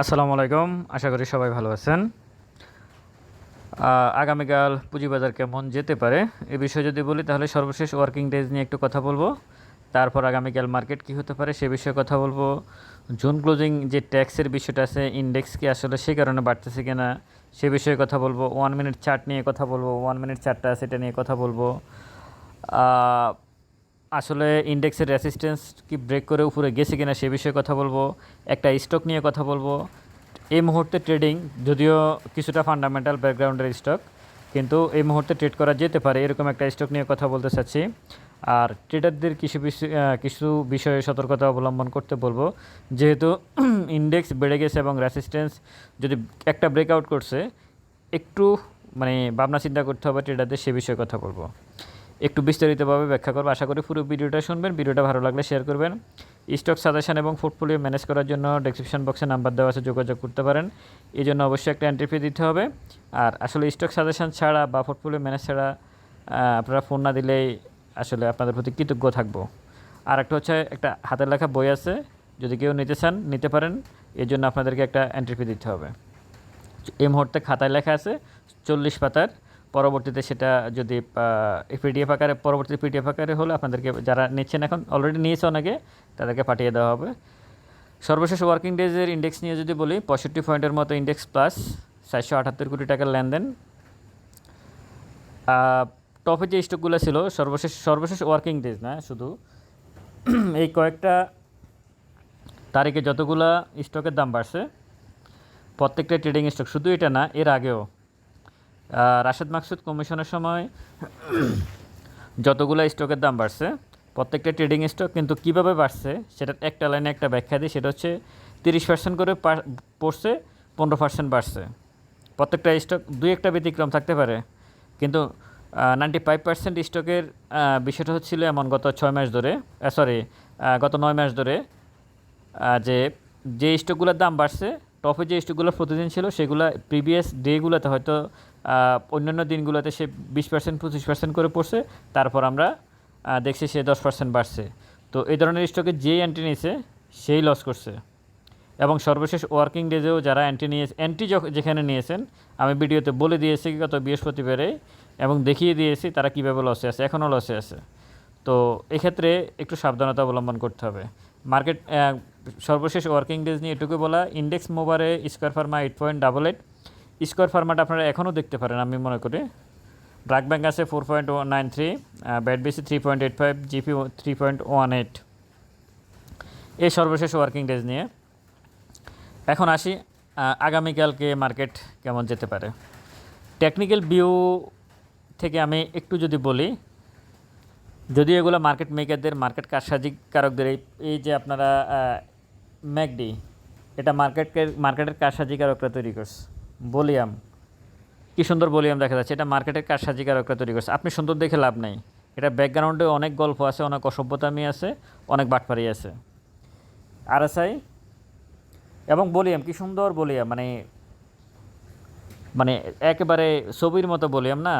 আসসালামু আলাইকুম, আশা করি সবাই ভালো আছেন। আগামীকাল পুঁজিবাজার কেমন যেতে পারে। এ বিষয়ে যদি বলি তাহলে সর্বশেষ ওয়ার্কিং ডেজ নিয়ে একটু কথা বলব। তারপর আগামীকাল মার্কেট কী হতে পারে সে বিষয়ে কথা বলব। জুন ক্লোজিং যে ট্যাক্সের বিষয়টা আছে ইন্ডেক্স কি আসলে সেই কারণে বাড়তেছে কিনা, সে বিষয়ে কথা বলব। ওয়ান মিনিট চার্ট নিয়ে কথা বলব। ওয়ান মিনিট চার্টটা আছে, এটা নিয়ে কথা বলব। আসলে ইন্ডেক্সের রেসিস্ট্যান্স কি ব্রেক করে উপরে গেছে কিনা সে বিষয়ে কথা বলব, একটা স্টক নিয়ে কথা বলব। এই মুহূর্তে ট্রেডিং যদিও কিছুটা ফান্ডামেন্টাল ব্যাকগ্রাউন্ডের স্টক কিন্তু এই মুহূর্তে ট্রেড করা যেতে পারে, এরকম একটা স্টক নিয়ে কথা বলতে চাচ্ছি। আর ট্রেডারদের কিছু কিছু বিষয়ে সতর্কতা অবলম্বন করতে বলব। যেহেতু ইন্ডেক্স বেড়ে গেছে এবং রেসিস্ট্যান্স যদি একটা ব্রেকআউট করছে, একটু মানে ভাবনা চিন্তা করতে হবে ট্রেডারদের সে বিষয়ে কথা বলব। একটু বিস্তারিতভাবে ব্যাখ্যা করব। আশা করি পুরো ভিডিওটা শুনবেন, ভিডিওটা ভালো লাগলে শেয়ার করবেন। স্টক সাজেশন এবং পোর্টফোলিও ম্যানেজ করার জন্য ডেসক্রিপশন বক্সে নাম্বার দেওয়া আছে, যোগাযোগ করতে পারেন। এই জন্য অবশ্যই একটা এন্ট্রি ফি দিতে হবে। আর আসলে স্টক সাজেশন ছাড়া বা পোর্টফোলিও ম্যানেজ ছাড়া আপনারা ফোন না দিলেই আসলে আপনাদের প্রতি কৃতজ্ঞ থাকব। আর একটা হচ্ছে একটা হাতের লেখা বই আছে, যদি কেউ নিতে চান, নিতে পারেন। এই জন্য আপনাদেরকে একটা এন্ট্রি ফি দিতে হবে। এই মুহূর্তে খাতায় লেখা আছে চল্লিশ পাতার পরবর্তীতে সেটা যদি পিডিএফ আকারে পরবর্তী পিডিএফ আকারে হলে আপনাদেরকে যারা নিচ্ছেন এখন অলরেডি নিয়েছে অনেকে, তাদেরকে পাঠিয়ে দেওয়া হবে। সর্বশেষ ওয়ার্কিং ডেজের ইন্ডেক্স নিয়ে যদি বলি, পঁয়ষট্টি পয়েন্টের মতো ইন্ডেক্স প্লাস চারশো আটাত্তর কোটি টাকার লেনদেন। টপে যে স্টকগুলো ছিল, সর্বশেষ সর্বশেষ ওয়ার্কিং ডেজ না, শুধু। এই কয়েকটা তারিখে যতগুলা স্টকের দাম বাড়ছে, প্রত্যেকটা ট্রেডিং স্টক শুধু এটা না, এর আগেও রাশেদ মাকসুদ কমিশনের সময় যতগুলো স্টকের দাম বাড়ছে, প্রত্যেকটা ট্রেডিং স্টক কিন্তু কীভাবে বাড়ছে, সেটার একটা লাইনে একটা ব্যাখ্যা দিই, সেটা হচ্ছে তিরিশ পার্সেন্ট করে পড়ছে, পনেরো পার্সেন্ট বাড়ছে। প্রত্যেকটা স্টক দুই একটা ব্যতিক্রম থাকতে পারে, কিন্তু নাইনটি ফাইভ পার্সেন্ট স্টকের বিষয়টা হচ্ছিল এমন গত ছয় মাস ধরে সরি গত নয় মাস ধরে যে যে স্টকগুলোর দাম বাড়ছে টপে যে স্টকগুলো প্রতিদিন ছিল, সেগুলো প্রিভিয়াস ডেগুলোতে হয়তো অন্যান্য দিনগুলোতে সে বিশ পার্সেন্ট পঁচিশ পার্সেন্ট করে পড়ছে, তারপর আমরা দেখছি সে দশ পার্সেন্ট বাড়ছে। তো এই ধরনের স্টকে যেই অ্যান্টি নিয়েছে, সেই লস করছে। এবং সর্বশেষ ওয়ার্কিং ডেজেও যারা অ্যান্টি নিয়ে অ্যান্টি যেখানে নিয়েছেন, আমি ভিডিওতে বলে দিয়েছি গত বৃহস্পতিবারে, এবং দেখিয়ে দিয়েছি তারা কীভাবে লসে আছে, এখনও লসে আছে। তো এক্ষেত্রে একটু সাবধানতা অবলম্বন করতে হবে। মার্কেট সর্বশেষ ওয়ার্কিং ডেজ নিয়ে এটুকু বলা index মোবারে square pharma eight point double eight square ফার্মাটা আপনারা এখনও দেখতে পারেন আমি মনে করি। ব্রাক ব্যাংক আছে four point nine three BAT BC three point eight five GP three point one eight এই সর্বশেষ ওয়ার্কিং ডেজ নিয়ে। এখন আসি আগামীকালকে মার্কেট কেমন যেতে পারে। টেকনিক্যাল ভিউ থেকে আমি একটু যদি বলি, যদি এগুলো মার্কেট মেকারদের মার্কেট কারসাজিকারকদের, এই এই যে আপনারা ম্যাকডি, এটা মার্কেটের মার্কেটের কারসাজিকারকরা তৈরি করছে। বলিয়াম কী সুন্দর বলিয়াম দেখা যাচ্ছে। এটা মার্কেটের কারসাজিকারকরা তৈরি করছে। আপনি সুন্দর দেখে লাভ নেই। এটা ব্যাকগ্রাউন্ডে অনেক গল্প আছে, অনেক অসভ্যতামি আছে, অনেক বাটপারি আছে। আরএসআই এবং বলিয়াম কি সুন্দর বলিয়াম মানে মানে একেবারে ছবির মতো বলিয়াম না?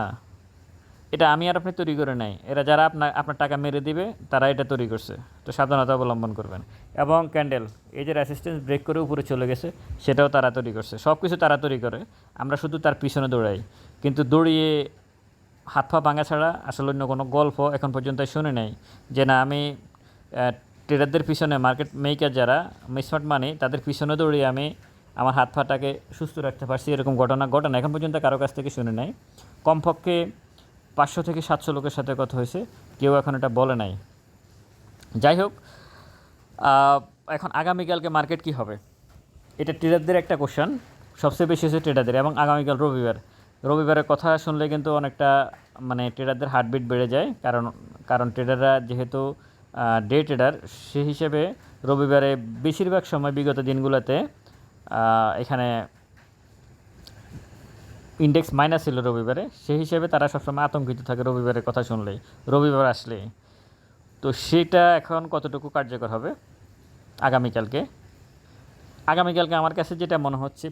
এটা আমি আর আপনি তৈরি করে নাই। এরা যারা আপনার আপনার টাকা মেরে দিবে, তারা এটা তৈরি করছে। তো সাবধানতা অবলম্বন করবেন। এবং ক্যান্ডেল, এই যে রেসিস্ট্যান্স ব্রেক করে উপরে চলে গেছে, সেটাও তারা তৈরি করছে। সব কিছু তারা তৈরি করে। আমরা শুধু তার পিছনে দৌড়াই। কিন্তু দৌড়িয়ে হাত পা ভাঙা ছাড়া আসলে অন্য কোনো গল্প এখন পর্যন্ত শুনে নাই। যে না, আমি ট্রেডারদের পিছনে মার্কেট মেকার যারা স্মার্ট মানি তাদের পিছনে দৌড়িয়ে আমি আমার হাত পাটাকে সুস্থ রাখতে পারছি, এরকম ঘটনা ঘটনা এখন পর্যন্ত কারও কাছ থেকে শুনে নাই। কমপক্ষে পাঁচশো থেকে সাতশো লোকের সাথে কথা হয়েছে। কেউ এখন এটা বলে নাই। যাই হোক এখন আগামীকালকে মার্কেট কি হবে? এটা ট্রেডারদের একটা কোশ্চেন। সবচেয়ে বেশি হচ্ছে ট্রেডারদের এবং আগামীকাল রবিবার। রবিবারের কথা শুনলে কিন্তু অনেকটা মানে ট্রেডারদের হার্টবিট বেড়ে যায়। কারণ কারণ ট্রেডাররা যেহেতু ডে ট্রেডার সেই হিসেবে রবিবারে বেশিরভাগ সময় বিগত দিনগুলোতে এখানে ইন্ডেক্স মাইনাস ছিল রবিবারে, সেই হিসেবে তারা সবসময় আতঙ্কিত থাকে রবিবারের কথা শুনলেই, রবিবার আসলে তো সেটা এখন কতটুকু কার্যকর হবে? আগামীকালকে। আগামীকালকে আমার কাছে যেটা মনে হচ্ছে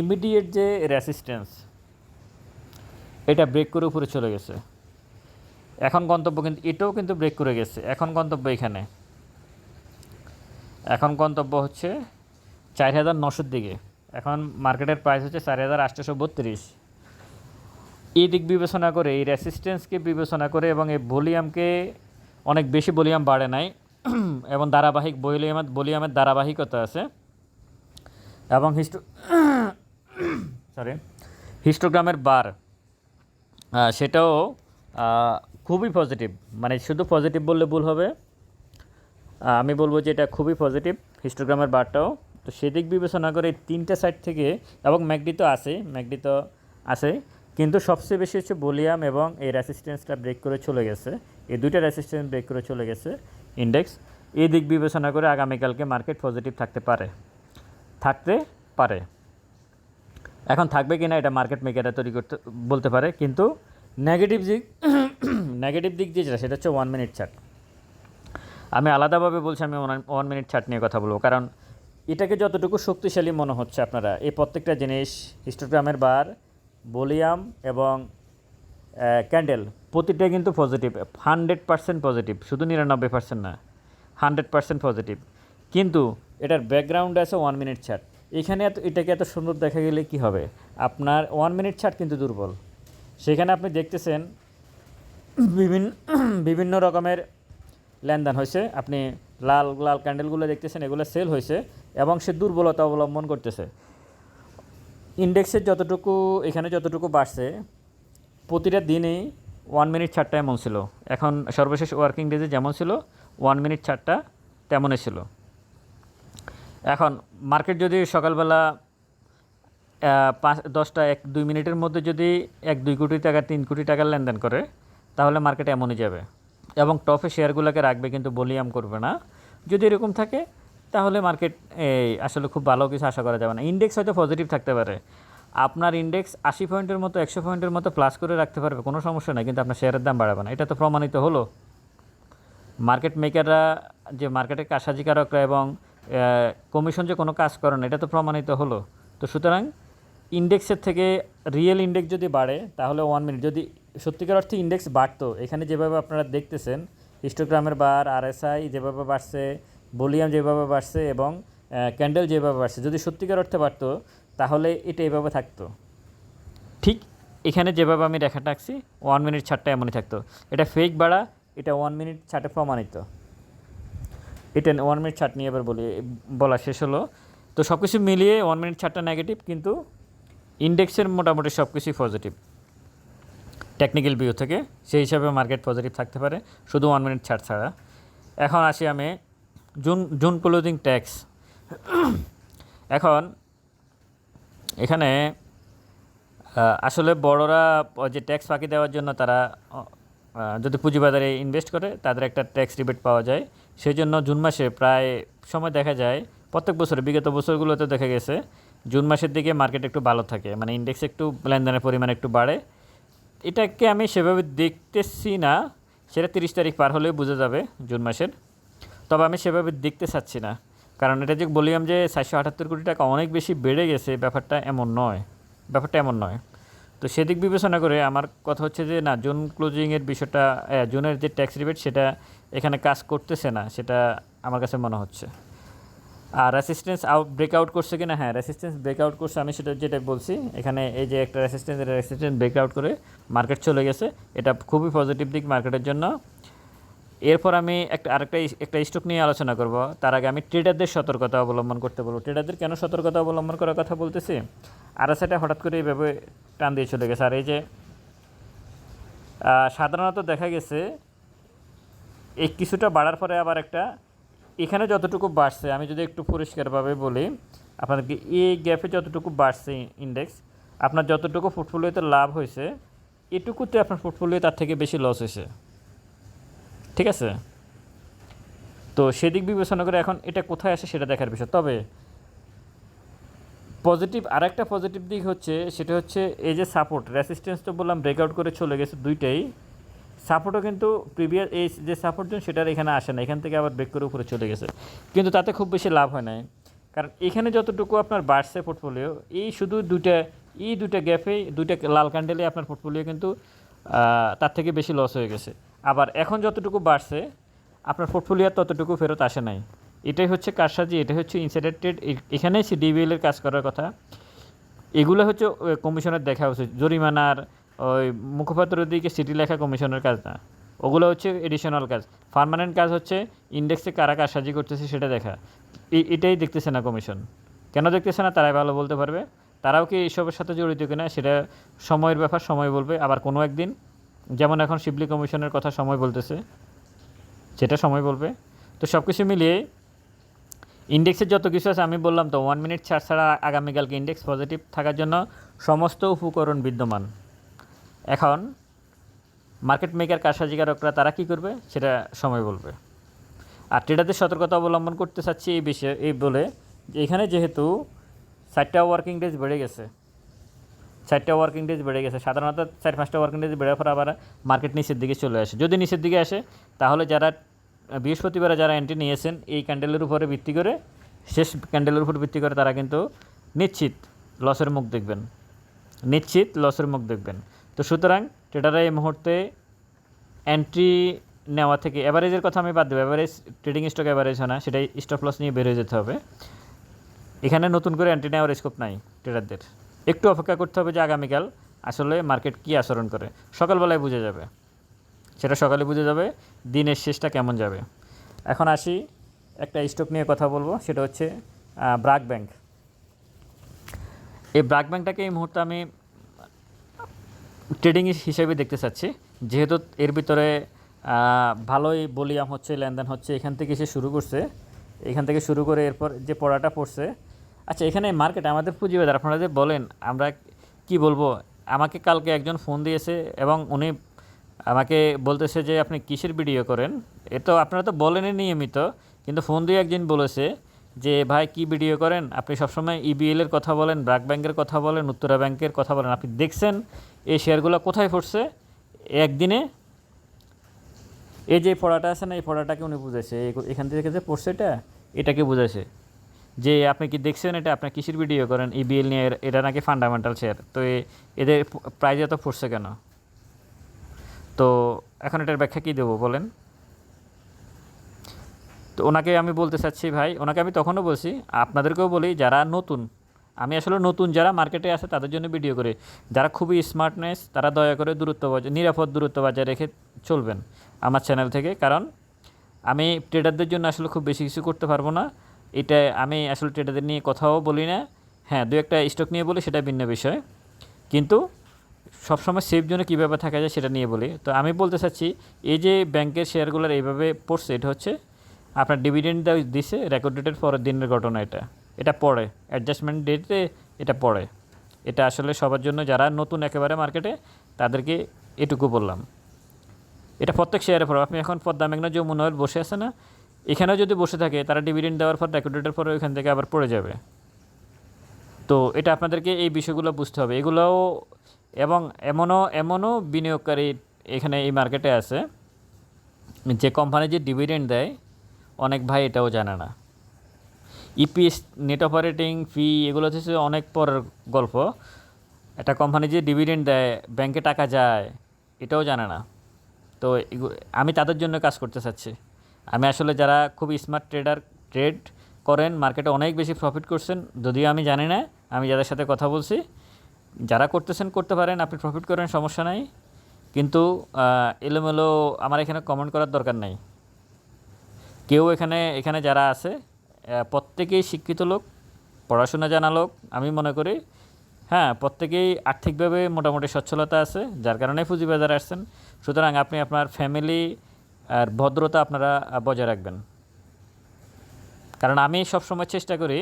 ইমিডিয়েট যে রেসিস্ট্যান্স এটা ব্রেক করে উপরে চলে গেছে। এখন গন্তব্য কিন্তু, এটাও কিন্তু ব্রেক করে গেছে। এখন গন্তব্য এখানে। এখন গন্তব্য হচ্ছে চার হাজার নশোর দিকে। এখন মার্কেটের প্রাইস হচ্ছে চার হাজার আটশোশো বত্রিশ। এই দিক বিবেচনা করে, এই রেসিস্টেন্সকে বিবেচনা করে এবং এই ভলিউমকে অনেক বেশি ভলিউম বাড়ে নাই। এবং ধারাবাহিক ভলিউমের ভলিউমের ধারাবাহিকতা আছে। এবং হিস্টো সরি হিস্টোগ্রামের বার সেটাও খুবই পজিটিভ মানে শুধু পজিটিভ বললে ভুল হবে। আমি বলব যে এটা খুবই পজিটিভ হিস্টোগ্রামের বারটাও তো সেদিক বিবেচনা করে তিনটে সাইড থেকে, এবং ম্যাকডি তো আছে ম্যাকডি তো আছে, কিন্তু সবচেয়ে বেশি হচ্ছে ভলিউম এবং এই রেসিস্টেন্সটা ব্রেক করে চলে গেছে। এই দুইটা রেসিস্টেন্স ব্রেক করে চলে গেছে ইন্ডেক্স এই দিক বিবেচনা করে আগামীকালকে মার্কেট পজিটিভ থাকতে পারে। থাকতে পারে। এখন থাকবে কিনা এটা মার্কেট মেকাররা তৈরি করতে, বলতে পারে, কিন্তু নেগেটিভ দিক নেগেটিভ দিক যেটা, সেটা হচ্ছে ওয়ান মিনিট চার্ট আমি আলাদাভাবে বলছি, আমি ওয়ান মিনিট চার্ট নিয়ে কথা বলব, কারণ এটাকে যতটুকু শক্তিশালী মনে হচ্ছে আপনারা, এই প্রত্যেকটা জিনিস হিস্টোগ্রামের বার ভলিউম এবং ক্যান্ডেল প্রতিটা কিন্তু পজিটিভ হান্ড্রেড পার্সেন্ট পজিটিভ শুধু নিরানব্বই পার্সেন্ট না হান্ড্রেড পার্সেন্ট পজিটিভ কিন্তু এটার ব্যাকগ্রাউন্ড আছে ওয়ান মিনিট চার্ট এখানে এত, এটাকে এত সুন্দর দেখা গেলে কি হবে? আপনার ওয়ান মিনিট চার্ট কিন্তু দুর্বল। সেখানে আপনি দেখতেছেন বিভিন্ন বিভিন্ন রকমের লেনদেন হয়েছে। আপনি লাল লাল ক্যান্ডেলগুলো দেখতেছেন, এগুলো সেল হয়েছে। এবং সে দুর্বলতা অবলম্বন করতেছে। ইন্ডেক্সের যতটুকু, এখানে যতটুকু বাড়ছে, প্রতিটা দিনেই ওয়ান মিনিট ছাড়টা এমন ছিল। এখন সর্বশেষ ওয়ার্কিং ডেজে যেমন ছিল ওয়ান মিনিট ছাড়টা তেমনই ছিল। এখন মার্কেট যদি সকালবেলা পাঁচ, দশটা এক, দুই মিনিটের মধ্যে যদি এক, দুই কোটি টাকা, তিন কোটি টাকার লেনদেন করে, তাহলে মার্কেট এমনই যাবে। এবং টপে শেয়ারগুলোকে রাখবে কিন্তু বলিয়াম করবে না। যদি এরকম থাকে তাহলে মার্কেট এই আসলে খুব ভালো কিছু আশা করা যাবে না। ইন্ডেক্স হয়তো পজিটিভ থাকতে পারে। আপনার ইন্ডেক্স আশি পয়েন্টের মতো, একশো পয়েন্টের মতো প্লাস করে রাখতে পারবে, কোনো সমস্যা নেই, কিন্তু আপনার শেয়ারের দাম বাড়াবে না। এটা তো প্রমাণিত হলো। মার্কেট মেকাররা যে মার্কেটের কারসাজিকারকরা এবং কমিশন যে কোনো কাজ করে না, এটা তো প্রমাণিত হলো। তো সুতরাং ইন্ডেক্সের থেকে রিয়েল ইন্ডেক্স যদি বাড়ে, তাহলে ওয়ান মিনিট যদি সত্যিকার অর্থে ইন্ডেক্স বাড়তো, এখানে যেভাবে আপনারা দেখতেছেন হিস্টোগ্রামের বার আর আরএসআই যেভাবে বাড়ছে ভলিউম যেভাবে বাড়ছে এবং ক্যান্ডেল যেভাবে বাড়ছে, যদি সত্যিকার অর্থে বাড়তো, তাহলে এটা এভাবে থাকতো। ঠিক এখানে যেভাবে আমি রেখা টাকছি ওয়ান মিনিট ছাড়টা এমনই থাকতো। এটা ফেক বাড়া, এটা ওয়ান মিনিট ছাটে প্রমাণিত। এটা ওয়ান মিনিট ছাট নিয়ে এবার বলি, বলা শেষ হলো। তো সব কিছু মিলিয়ে ওয়ান মিনিট ছাটটা নেগেটিভ কিন্তু ইন্ডেক্সের মোটামুটি সব কিছুই পজিটিভ টেকনিক্যাল ভিউ থেকে, সেই হিসাবে মার্কেট পজিটিভ থাকতে পারে, শুধু ওয়ান মিনিট ছাড় ছাড়া। এখন আসি আমি জুন জুন ক্লোজিং ট্যাক্স এখন, এখানে আসলে বড়রা যে ট্যাক্স ফাঁকি দেওয়ার জন্য তারা যদি পুঁজিবাজারে ইনভেস্ট করে, তাদের একটা ট্যাক্স রিবেট পাওয়া যায়। সেই জন্য জুন মাসে প্রায় সময় দেখা যায়, প্রত্যেক বছরে, বিগত বছরগুলোতে দেখা গেছে, জুন মাসের দিকে মার্কেট একটু ভালো থাকে মানে ইন্ডেক্স একটু লেনদেনের পরিমাণ একটু বাড়ে। এটাকে আমি সেভাবে দেখতেছি না, সেটা তিরিশ তারিখ পার হলেও বোঝা যাবে জুন মাসের। তবে আমি সেভাবে দেখতে চাচ্ছি না। কারণ এটা যে বলিলাম যে চারশো আটাত্তর কোটি টাকা অনেক বেশি বেড়ে গেছে, ব্যাপারটা এমন নয়। ব্যাপারটা এমন নয়। তো সেদিক বিবেচনা করে আমার কথা হচ্ছে যে, না, জুন ক্লোজিংয়ের বিষয়টা জুনের যে ট্যাক্স রিবেট সেটা এখানে কাজ করতেছে না, সেটা আমার কাছে মনে হচ্ছে। আর রেসিস্টেন্স আউট ব্রেকআউট করছে কিনা? হ্যাঁ রেসিস্টেন্স ব্রেকআউট করছে, আমি সেটা যেটা বলছি, এখানে এই যে একটা রেসিস্টেন্স এটা রেসিস্টেন্স ব্রেকআউট করে মার্কেট চলে গেছে। এটা খুবই পজিটিভ দিক মার্কেটের জন্য। এরপর আমি একটা, আরেকটা একটা স্টক নিয়ে আলোচনা করব। তার আগে আমি ট্রেডারদের সতর্কতা অবলম্বন করতে বলব। ট্রেডারদের কেন সতর্কতা অবলম্বন করার কথা বলতেছি? আর সেটা হঠাৎ করে এইভাবে টান দিয়ে চলে গেছে। আর এই যে সাধারণত দেখা গেছে, এই কিছুটা বাড়ার পরে আবার একটা, এখানে যতটুকু বাড়ছে, আমি যদি একটু পরিষ্কারভাবে বলি, আপনাদেরকে এই গ্যাপে যতটুকু বাড়ছে ইন্ডেক্স আপনার যতটুকু পোর্টফোলিওতে লাভ হয়েছে, এটুকুতে আপনার পোর্টফোলিও তার থেকে বেশি লস হয়েছে। ঠিক আছে? তো সেদিক বিবেচনা করে এখন এটা কোথায় আসে সেটা দেখার বিষয়। তবে পজিটিভ আরেকটা পজিটিভ দিক হচ্ছে, সেটা হচ্ছে এই যে সাপোর্ট রেসিস্টেন্স তো বললাম ব্রেকআউট করে চলে গেছে দুইটাই। সাপোর্টও কিন্তু প্রিভিয়াস এই যে সাপোর্ট জোন, সেটার এখানে আসে না, এখান থেকে আবার ব্রেক করে উপরে চলে গেছে। কিন্তু তাতে খুব বেশি লাভ হয় নাই। কারণ এখানে যতটুকু আপনার বাড়ছে পোর্টফোলিও এই শুধু দুইটা, এই দুইটা গ্যাপে দুইটা লাল ক্যান্ডেলে আপনার পোর্টফোলিও কিন্তু তার থেকে বেশি লস হয়ে গেছে। আবার এখন যতটুকু বাড়ছে, আপনার পোর্টফোলিও ততটুকু ফেরত আসে নাই। এটাই হচ্ছে কারসাজি, এটাই হচ্ছে ইনসাইডার এখানে সে ডিবিএল এর কাজ করার কথা। এগুলো হচ্ছে কমিশনের দেখা উচিত। জরিমানার, ওই মুখপাত্র দিকে সিটি লেখা কমিশনের কাজ না। ওগুলো হচ্ছে এডিশনাল কাজ। পার্মানেন্ট কাজ হচ্ছে ইন্ডেক্সে কারা কারসাজি করতেছে সেটা দেখা। এটাই দেখতেছে না কমিশন কেন দেখতেছে না, তারাই ভালো বলতে পারবে। তারাও কি এইসবের সাথে জড়িত কিনা, সেটা সময়ের ব্যাপার, সময় বলবে। আবার কোনো একদিন যেমন এখন শিবলি কমিশনের কথা সময় বলতেছে সেটা সময় বলবে। তো সব কিছু মিলিয়ে ইন্ডেক্সের যত কিছু আছে, আমি বললাম তো ওয়ান মিনিট ছাড় ছাড়া আগামীকালকে ইন্ডেক্স পজিটিভ থাকার জন্য সমস্ত উপকরণ বিদ্যমান। এখন মার্কেট মেকার কারসাজিকারকরা তারা কী করবে? সেটা সময় বলবে। আর ট্রেডারদের সতর্কতা অবলম্বন করতে চাচ্ছি এই বিষয়ে, এই বলে যে এখানে যেহেতু চারটা ওয়ার্কিং ডেজ বেড়ে গেছে চারটা ওয়ার্কিং ডেজ বেড়ে গেছে। সাধারণত চার পাঁচটা ওয়ার্কিং ডেজ বেড়ে পর আবার মার্কেট নিচের দিকে চলে আসে। যদি নিচের দিকে আসে, তাহলে যারা বৃহস্পতিবারে যারা এন্ট্রি নিয়েছেন, এই ক্যান্ডেলের উপরে ভিত্তি করে, শেষ ক্যান্ডেলের উপর ভিত্তি করে তারা কিন্তু নিশ্চিত লসের মুখ দেখবেন। নিশ্চিত লসের মুখ দেখবেন। তো সুতরাং ট্রেডাররা এই মুহূর্তে এন্ট্রি নেওয়া থেকে অ্যাভারেজের কথা আমি বাদ দেবো। অ্যাভারেজ ট্রেডিং স্টক অ্যাভারেজ হয় না, সেটাই স্টপ লস নিয়ে বের হয়ে যেতে হবে। এখানে নতুন করে এন্ট্রি নেওয়ার স্কোপ নাই ট্রেডারদের একটু অপেক্ষা করতে হবে যে আগামীকাল আসলে মার্কেট কী আচরণ করে। সকালবেলায় বুঝে যাবে। সেটা সকালে বুঝে যাবে, দিনের শেষটা কেমন যাবে। এখন আসি একটা স্টক নিয়ে কথা বলব, সেটা হচ্ছে ব্রাক ব্যাংক। এই ব্রাক ব্যাংকটাকে এই মুহূর্তে আমি ট্রেডিং হিসেবে দেখতে চাচ্ছি। যেহেতু এর ভিতরে ভালোই বলিয়াম হচ্ছে, লেনদেন হচ্ছে, এখান থেকে সে শুরু করছে। এখান থেকে শুরু করে এরপর যে পড়াটা পড়ছে আচ্ছা এখানে মার্কেট আমাদের পুঁজিবাজার, আপনারা যে বলেন, আমরা কি বলব? আমাকে কালকে একজন ফোন দিয়েছে এবং উনি আমাকে বলতেছে যে, আপনি কিসের ভিডিও করেন? এ তো আপনারা তো বলেনই নিয়মিত, কিন্তু ফোন দিয়ে একদিন বলেছে যে, ভাই, কি ভিডিও করেন? আপনি সবসময় ইবিএল এর কথা বলেন, ব্রাক ব্যাংকের কথা বলেন, উত্তরা ব্যাংকের কথা বলেন। আপনি দেখছেন এই শেয়ারগুলো কোথায় পড়ছে একদিনে এই যে পড়াটা আছে না, এই পড়াটাকে উনি বুঝেছে এখান থেকে যে পড়ছে এটা, এটাকে বুঝেছে যে আপনি কি দেখছেন এটা? আপনার কিসের ভিডিও করেন ইবিএল নিয়ে এটা নাকি ফান্ডামেন্টাল শেয়ার তো এদের প্রাইজ এত পড়ছে কেন? তো এখন এটার ব্যাখ্যা কী দেবো বলেন? তো ওনাকে আমি বলতে চাচ্ছি ভাই, ওনাকে আমি তখনও বলছি, আপনাদেরকেও বলি, যারা নতুন, আমি আসলে নতুন যারা মার্কেটে আছে তাদের জন্য ভিডিও করি। যারা খুবই স্মার্টনেস তারা দয়া করে দূরত্ব বজায়, নিরাপদ দূরত্ব বজায় রেখে চলবেন আমার চ্যানেল থেকে। কারণ আমি ট্রেডারদের জন্য আসলে খুব বেশি কিছু করতে পারব না। এটা আমি আসলে ট্রেডারদের নিয়ে কথাও বলি না। হ্যাঁ দু একটা স্টক নিয়ে বলি, সেটা ভিন্ন বিষয়। কিন্তু সবসময় সেফ জোনে কীভাবে থাকা যায় সেটা নিয়ে বলি। তো আমি বলতে চাচ্ছি, এই যে ব্যাংকের শেয়ারগুলোর এইভাবে পড়ছে এটা হচ্ছে, আপনার ডিভিডেন্ড দিছে রেকর্ড ডেটের পরের দিনের ঘটনা এটা। এটা পড়ে অ্যাডজাস্টমেন্ট ডেটে এটা পড়ে এটা আসলে সবার জন্য, যারা নতুন একেবারে মার্কেটে তাদেরকে এটুকু বললাম। এটা প্রত্যেক শেয়ারে পড়ে। আপনি এখন পদ্মা মেঘনা যমুনা বসে আছে না? এখানেও যদি বসে থাকে, তারা ডিভিডেন্ড দেওয়ার পর রেকর্ড ডেটের পরে ওইখান থেকে আবার পড়ে যাবে। তো এটা আপনাদেরকে এই বিষয়গুলো বুঝতে হবে। এগুলোও এবং এমনও এমনও বিনিয়োগকারী এখানে এই মার্কেটে আছে, যে কোম্পানি যে ডিভিডেন্ড দেয়, অনেক ভাই এটাও জানে না। ইপিএস নেট অপারেটিং ফি এগুলো হচ্ছে অনেক পরের গল্প। একটা কোম্পানি যে ডিভিডেন্ড দেয় ব্যাংকে টাকা যায়, এটাও জানে না। তো আমি তাদের জন্য কাজ করতে চাচ্ছি। আমি আসলে যারা খুব স্মার্ট ট্রেডার ট্রেড করেন মার্কেটে অনেক বেশি প্রফিট করছেন, যদিও আমি জানি না, আমি যাদের সাথে কথা বলছি, যারা করতেছেন, করতে পারেন, আপনি প্রফিট করেন, সমস্যা নাই। কিন্তু এলোমেলো আমার এখানে কমেন্ট করার দরকার নাই। কেউ এখানে এখানে যারা আছে প্রত্যেকেই শিক্ষিত লোক, পড়াশোনা জানা লোক, আমি মনে করি হ্যাঁ প্রত্যেকেই আর্থিকভাবে মোটামুটি সচ্ছলতা আছে, যার কারণে পুঁজিবাজারে আসছেন। সুতরাং আপনি আপনার ফ্যামিলি আর ভদ্রতা আপনারা বজায় রাখবেন। কারণ আমি সবসময় চেষ্টা করি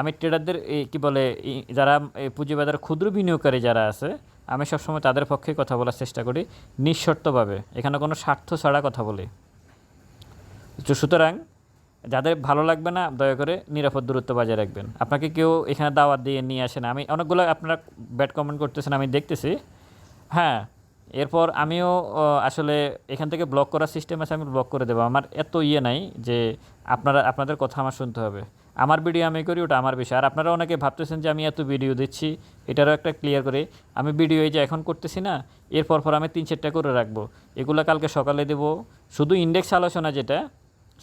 আমি ট্রেডারদের কী বলে যারা পুঁজিবাজার ক্ষুদ্র বিনিয়োগকারী যারা আছে, আমি সবসময় তাদের পক্ষে কথা বলার চেষ্টা করি, নিঃশর্তভাবে। এখানে কোনো স্বার্থ ছাড়া কথা বলি। তো সুতরাং, যাদের ভালো লাগবে না, দয়া করে নিরাপদ দূরত্ব বজায় রাখবেন। আপনাকে কেউ এখানে দাওয়াত দিয়ে নিয়ে আসেন আমি অনেকগুলো আপনারা ব্যাড কমেন্ট করতেছেন, আমি দেখতেছি। হ্যাঁ এরপর আমিও আসলে এখান থেকে ব্লক করার সিস্টেম আছে, আমি ব্লক করে দেবো। আমার এত ইয়ে নাই যে আপনারা, আপনাদের কথা আমার শুনতে হবে। আমার ভিডিও আমি করি, ওটা আমার বিষয়। আর আপনারা অনেকে ভাবতেছেন যে আমি এত ভিডিও দিচ্ছি, এটারও একটা ক্লিয়ার করে। আমি ভিডিও এই যে এখন করতেছি না, এরপর, পর আমি তিন চারটা করে রাখব। এগুলো কালকে সকালে দেবো। শুধু ইন্ডেক্স আলোচনা যেটা,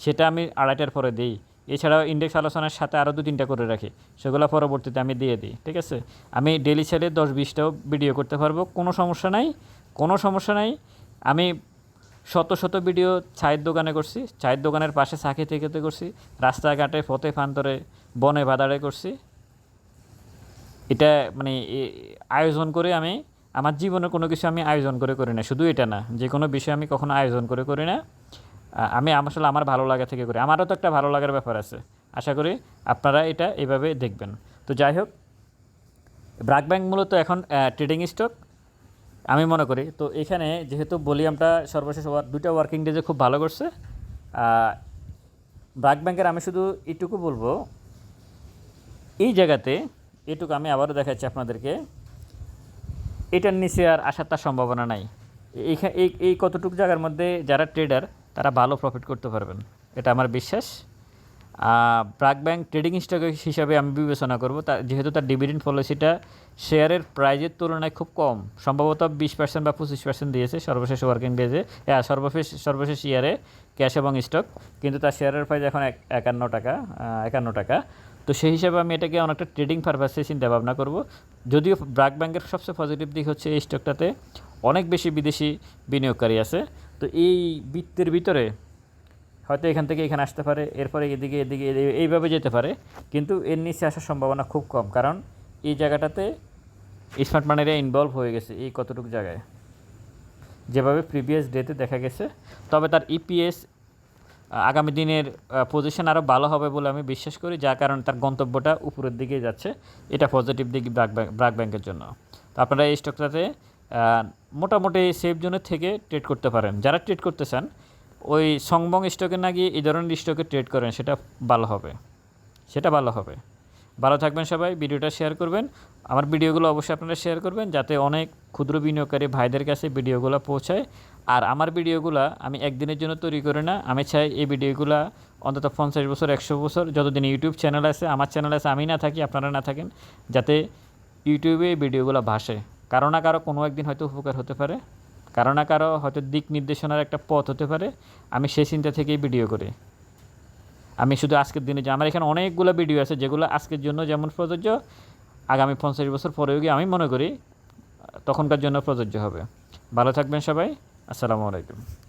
সেটা আমি আড়াইটার পরে দিই। এছাড়াও ইন্ডেক্স আলোচনার সাথে আরও দু তিনটা করে রাখি। সেগুলো পরবর্তীতে আমি দিয়ে দিই, ঠিক আছে? আমি ডেলি ছেলে দশ বিশটাও ভিডিও করতে পারব, কোনো সমস্যা নাই, কোনো সমস্যা নাই। আমি শত শত ভিডিও চায়ের দোকানে করছি, চায়ের দোকানের পাশে চাকি থেকে করছি, রাস্তাঘাটে ফতে ফান্তরে বনে বাদারে করছি। এটা মানে আয়োজন করে আমি, আমার জীবনে কোনো কিছু আমি আয়োজন করে করি না, শুধু এটা না, যে কোনো বিষয় আমি কখনো আয়োজন করে করি না। আমি আসলে আমার ভালো লাগা থেকে করি। আমারও তো একটা ভালো লাগার ব্যাপার আছে। আশা করি আপনারা এটা এইভাবে দেখবেন। তো যাই হোক ব্রাক ব্যাংক মূলত এখন ট্রেডিং স্টক আমি মনে করি, তো এখানে যেহেতু ভলিউমটা সর্বশেষ ওয়ার দুটা ওয়ার্কিং ডেজে খুব ভালো করছে। ব্রাক ব্যাংকের আমি শুধু এটুকু বলব, এই জায়গাতে এটুকু আমি আবারও দেখাচ্ছি আপনাদেরকে। এটার নিচে আর আসার তার সম্ভাবনা নাই। এই এই কতটুকু জায়গার মধ্যে যারা ট্রেডার তারা ভালো প্রফিট করতে পারবেন। এটা আমার বিশ্বাস। ব্রাক ব্যাংক ট্রেডিং স্টক হিসাবে আমি বিবেচনা করব। তা, যেহেতু তার ডিভিডেন্ড পলিসিটা শেয়ারের প্রাইজের তুলনায় খুব কম, সম্ভবত বিশ পার্সেন্ট বা পঁচিশ পার্সেন্ট দিয়েছে সর্বশেষ ওয়ার্কিং ডেজে সর্বশেষ সর্বশেষ ইয়ারে ক্যাশ এবং স্টক কিন্তু তার শেয়ারের প্রাইস এখন এক- একান্ন টাকা একান্ন টাকা। তো সেই হিসাবে আমি এটাকে অনেকটা ট্রেডিং পারপাসে চিন্তা ভাবনা করব। যদিও ব্রাক ব্যাংকের সবচেয়ে পজিটিভ দিক হচ্ছে এই স্টকটাতে অনেক বেশি বিদেশি বিনিয়োগকারী আছে। তো এই বৃত্তের ভিতরে হয়তো এখান থেকে এখানে আসতে পারে, এরপরে এদিকে এদিকে এই- এইভাবে যেতে পারে। কিন্তু এর নিচে আসার সম্ভাবনা খুব কম, কারণ এই জায়গাটাতে স্মার্ট মানিরা ইনভলভ হয়ে গেছে এই কতটুকু জায়গায়। যেভাবে প্রিভিয়াস ডেতে দেখা গেছে, তবে তার ইপিএস আগামী দিনের পজিশন আরও ভালো হবে বলে আমি বিশ্বাস করি, যার কারণে তার গন্তব্যটা উপরের দিকে যাচ্ছে। এটা পজিটিভ দিক ব্রাক ব্যাংকের জন্য। তো আপনারা এই স্টকটাতে মোটামুটি সেফ জোনের থেকে ট্রেড করতে পারেন। যারা ট্রেড করতে চান ওই সংবং স্টকে না গিয়ে এই ধরনের স্টকে ট্রেড করেন, সেটা ভালো হবে। সেটা ভালো হবে। ভালো থাকবেন সবাই, ভিডিওটা শেয়ার করবেন। আমার ভিডিওগুলো অবশ্যই আপনারা শেয়ার করবেন, যাতে অনেক ক্ষুদ্র বিনিয়োগকারী ভাইদের কাছে ভিডিওগুলো পৌঁছায়। আর আমার ভিডিওগুলো আমি একদিনের জন্য তৈরি করি না। আমি চাই এই ভিডিওগুলো অন্তত পঞ্চাশ বছর, একশো বছর, যতদিন ইউটিউব চ্যানেল আছে, আমার চ্যানেল আছে, আমি না থাকি, আপনারা না থাকেন, যাতে ইউটিউবে এই ভিডিওগুলো ভাসে। কারও না কারও কোনো একদিন হয়তো উপকার হতে পারে। কারও না কারও হয়তো দিক নির্দেশনার একটা পথ হতে পারে। আমি সেই চিন্তা থেকেই ভিডিও করি। আমি শুধু আজকের দিনে যে, আমার এখানে অনেকগুলো ভিডিও আছে, যেগুলো আজকের জন্য যেমন প্রযোজ্য, আগামী পঞ্চাশ বছর পরেও গিয়ে আমি মনে করি, তখনকার জন্য প্রযোজ্য হবে। ভালো থাকবেন সবাই। আসসালামু আলাইকুম।